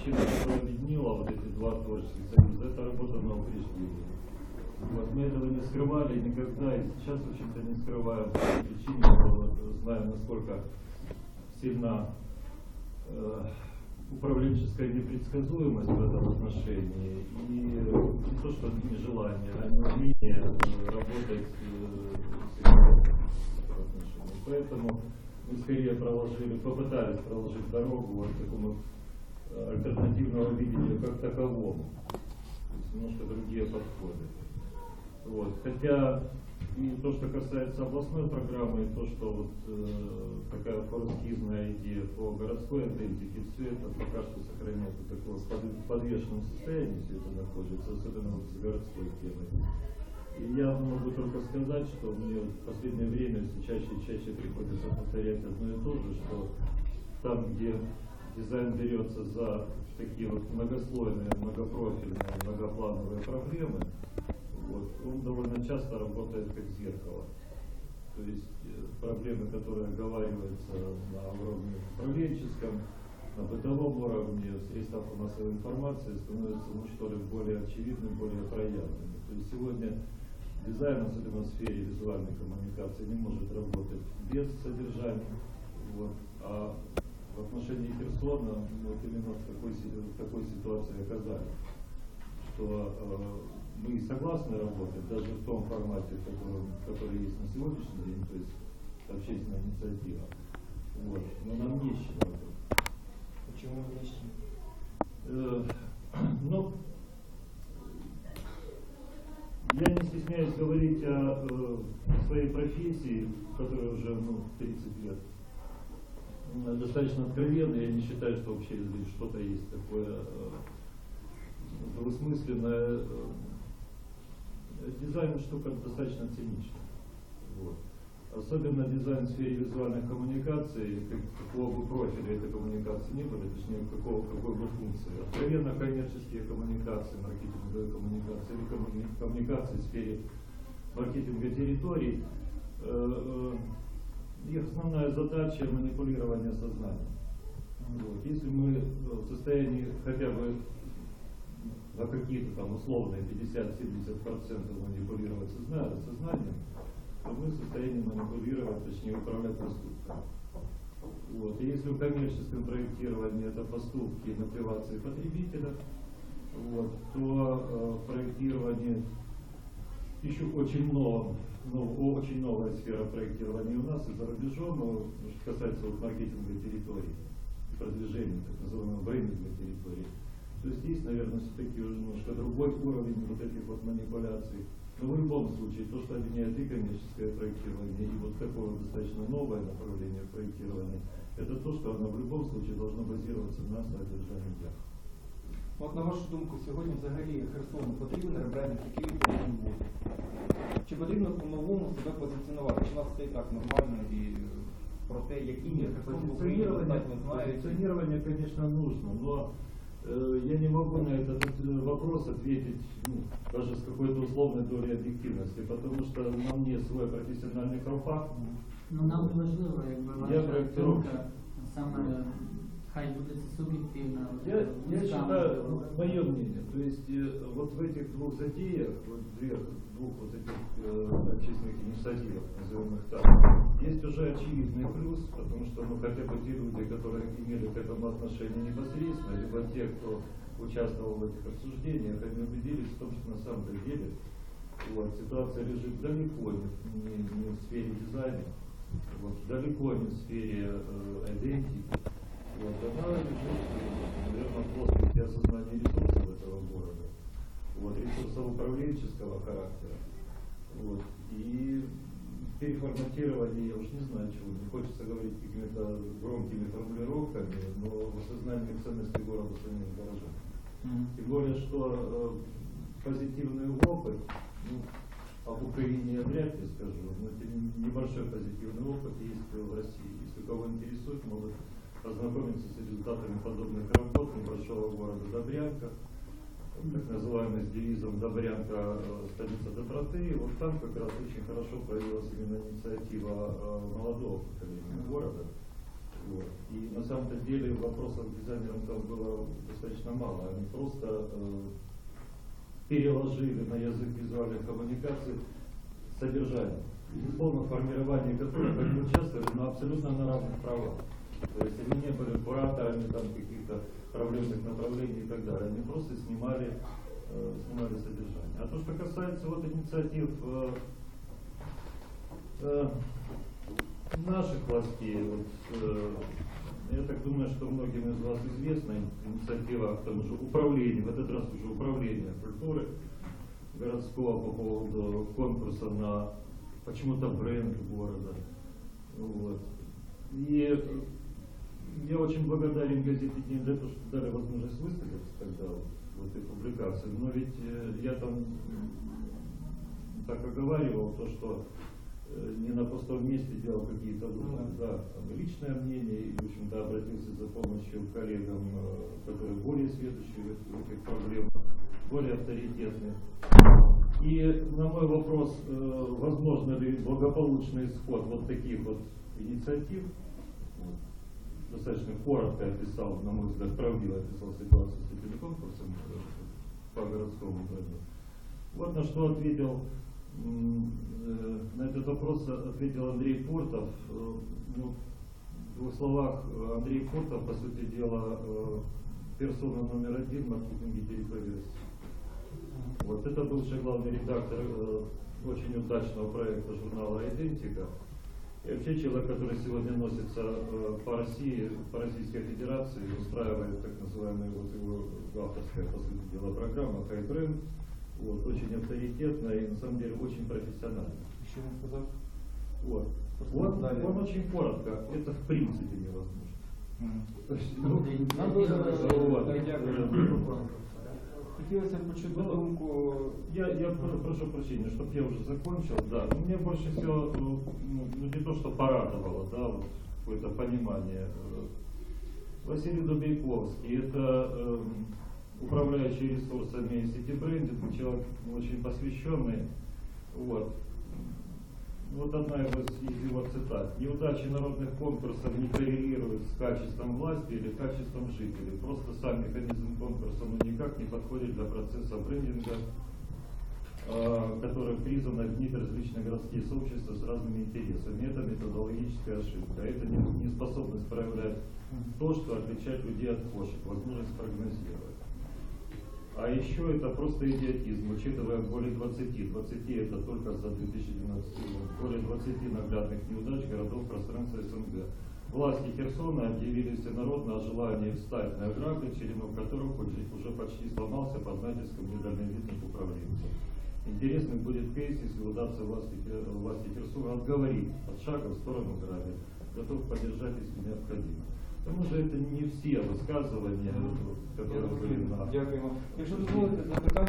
причина, которая объединила вот эти два творческих союза, это работа на упреждение. Вот, мы этого не скрывали никогда, и сейчас, в общем-то, не скрываем по причине, что вот, знаем, насколько сильна э, управленческая непредсказуемость в этом отношении и не то, что нежелание, а неумение э, работать э, в отношении. Поэтому мы скорее проложили, попытались проложить дорогу вот такому альтернативного видения как есть немножко другие подходы. Вот. Хотя и то, что касается областной программы, и то, что вот э, такая форскизная идея по городской аналитике, все это пока что сохраняется в таком под- подвешенном состоянии, все это находится, особенно вот с городской темой. И я могу только сказать, что мне в последнее время все чаще и чаще приходится повторять одно и то же, что там, где дизайн берется за такие вот многослойные, многопрофильные, многоплановые проблемы, вот, он довольно часто работает как зеркало. То есть э, проблемы, которые оговариваются на уровне управленческом, на бытовом уровне, в средствах массовой информации становятся, ну что ли, более очевидными, более проявленными. То есть сегодня дизайн, особенно в сфере визуальной коммуникации, не может работать без содержания. Вот. А в отношении Херсона вот именно в такой, в такой ситуации оказались, что э, мы согласны работать даже в том формате, в котором, который есть на сегодняшний день, то есть общественная инициатива. Вот. Но нам не с чем работать. Почему не с чем? Э, Ну, я не стесняюсь говорить о э, своей профессии, которая уже ну, 30 лет. Э, Достаточно откровенно, я не считаю, что вообще здесь что-то есть такое э, двусмысленное. Э, Дизайн штука достаточно циничная. Вот. Особенно дизайн в сфере визуальных коммуникаций, как- какого бы профиля этой коммуникации не было, точнее, какого, какой бы функции. Откровенно коммерческие коммуникации, маркетинговые коммуникации или коммуни- коммуникации в сфере маркетинга территорий, э, э, их основная задача манипулирование сознанием. Вот. Если мы в состоянии хотя бы на какие-то там условные 50-70% манипулировать созна- сознанием, то мы в состоянии манипулировать, точнее управлять поступками. Вот. И если в коммерческом проектировании это поступки мотивации потребителя, вот, то э, в еще очень много, ну, очень новая сфера проектирования у нас и за рубежом, но что касается вот маркетинга территории, продвижения так называемого брендинга территории. То есть есть, наверное, все-таки уже немножко другой уровень вот этих вот манипуляций. Но в любом случае, то, что объединяет и коммерческое проектирование, и вот такое достаточно новое направление проектирования, это то, что оно в любом случае должно базироваться на содержании дня. От на вашу думку, сьогодні взагалі Херсону потрібен ребрендинг, який він повинен бути? Чи потрібно по-новому себе позиціонувати? Чи у нас все і так нормально і е, про те, який є Херсон в Україні, достатньо знаєте? позиционирование, конечно, нужно, но э, я не могу на этот э, вопрос ответить ну, даже с какой-то условной долей объективности, потому что на мне свой профессиональный профак. Ну нам важливо, якби Я ваша проектировщик. оцінка саме хай буде це суб'єктивна. Я, я считаю, мое мнение, то есть э, вот в этих двух затеях, вот две, двух вот этих э, общественных инициативах, назовем их так, есть уже очевидный плюс, потому что ну, хотя бы те люди, которые имели к этому отношение непосредственно, либо те, кто участвовал в этих обсуждениях, они убедились в том, что на самом деле вот, ситуация лежит далеко не, не, не в сфере дизайна, вот, далеко не в сфере э, идентики. Вот, она лежит, в плоскости осознания ресурсов этого города, вот, ресурсов управленческого характера. Вот, и переформатирование, я уж не знаю, чего, не хочется говорить какими-то громкими формулировками, но в осознании ценности города самим горожан. Тем более, что э, позитивный опыт, ну, об Украине я вряд ли скажу, но менее небольшой позитивный опыт есть в России. Если кого интересует, могут ознакомиться с результатами подобных работ небольшого города Добрянка, так называемый с девизом Добрянка э, столица доброты. И вот там как раз очень хорошо проявилась именно инициатива э, молодого поколения города. Вот. И на самом-то деле вопросов дизайнерам там было достаточно мало. Они просто э, переложили на язык визуальных коммуникаций содержание. Безусловно, в формировании которых они участвовали, но абсолютно на равных правах. То есть они не были кураторами там каких-то проблемных направлений и так далее. Они просто снимали, э, снимали содержание. А то, что касается вот инициатив э, э, наших властей, вот, э, я так думаю, что многим из вас известна инициатива тому же управления, в этот раз уже управления культуры городского по поводу конкурса на почему-то бренд города. Вот. И я очень благодарен газете «День» за то, что дали возможность высказаться тогда в этой публикации. Но ведь э, я там так оговаривал то, что э, не на пустом месте делал какие-то выводы, да, там, личное мнение, и, в общем-то, обратился за помощью к коллегам, э, которые более сведущие в этих проблемах, более авторитетные. И на мой вопрос, возможно ли благополучный исход вот таких вот инициатив, достаточно коротко описал, на мой взгляд, правдиво описал ситуацию с этим конкурсом по городскому городу. Вот на что ответил, э, на этот вопрос ответил Андрей Портов. Э, ну, в двух словах, Андрей Портов, по сути дела, э, персона номер один маркетинге территории России. Вот это бывший главный редактор очень удачного проекта журнала «Идентика». И вообще человек, который сегодня носится э, по России, по Российской Федерации, устраивает так называемую вот его авторская, по сути дела, программа «Хай Бренд». Вот, очень авторитетная и на самом деле очень профессиональная. Що він сказав? Вот. Вот, далее. он очень коротко, это в принципе невозможно. Мгм. То есть, Ну, Нам день- вот. Э, почути Ну, думку. Я, я про- прошу прощения, чтобы я уже закончил, да. Но мне больше всего, ну, ну, не то, что порадовало, да, вот какое-то понимание. Э, Василий Дубейковский, это эм, управляющий ресурсами сети брендинг, человек очень посвященный. Вот. Вот одна из его цитат. Неудачи народных конкурсов не коррелируют с качеством власти или качеством жителей. Просто сам механизм конкурса ну, никак не подходит для процесса брендинга, э, который призван объединить различные городские сообщества с разными интересами. Это методологическая ошибка. Это не- неспособность проявлять то, что отличает людей от кошек, возможность прогнозировать. А еще это просто идиотизм, учитывая более 20, 20 это только за 2012 год, более 20 наглядных неудач городов пространства СНГ. Власти Херсона объявили всенародно о желании встать на грабли, черенок которых уже почти сломался под натиском недальновидных управленцев. Интересным будет кейс, если удастся власти, Хе- власти Херсона отговорить от шага в сторону грабли. Готов поддержать, если необходимо. К тому же это не все высказывания, которые были на Дякуємо. Якщо дозволите запитання.